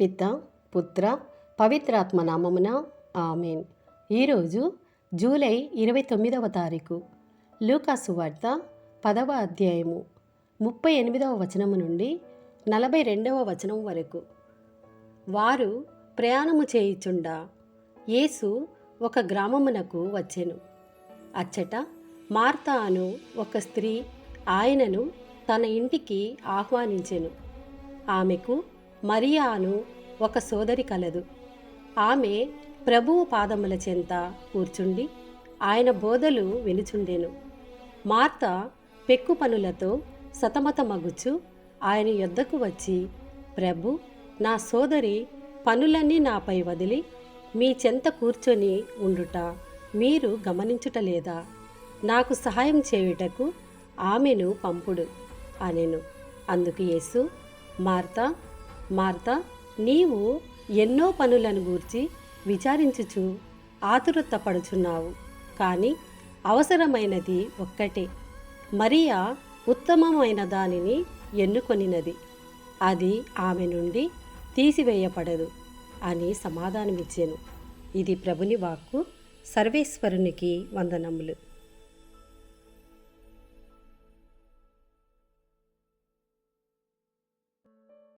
పిత పుత్ర పవిత్రాత్మ నామమున ఆమెన్. ఈరోజు జూలై ఇరవై తొమ్మిదవ తారీఖు లూకాసు వార్త పదవ అధ్యాయము ముప్పై ఎనిమిదవ వచనము నుండి నలభై రెండవ వచనం వరకు. వారు ప్రయాణము చేయుచుండా యేసు ఒక గ్రామమునకు వచ్చెను. అచ్చట మార్తా అను ఒక స్త్రీ ఆయనను తన ఇంటికి ఆహ్వానించెను. ఆమెకు మరియాను ఒక సోదరి కలదు. ఆమె ప్రభువు పాదముల చెంత కూర్చుండి ఆయన బోధలు వినుచుండెను. మార్త పెక్కు పనులతో సతమతమగుచు ఆయన యొద్దకు వచ్చి ప్రభు నా సోదరి పనులన్నీ నాపై వదిలి మీ చెంత కూర్చొని ఉండుట మీరు గమనించుటలేదా నాకు సహాయం చేయుటకు ఆమెను పంపుడు అనెను. అందుకు యేసు మార్తా మార్త నీవు ఎన్నో పనులను గూర్చి విచారించుచు ఆతురత పడుచున్నావు కానీ అవసరమైనది ఒక్కటే. మరియా ఉత్తమమైన దానిని ఎన్నుకొనినది. అది ఆమె నుండి తీసివేయపడదు అని సమాధానమిచ్చాను. ఇది ప్రభుని వాక్కు. సర్వేశ్వరునికి వందనములు.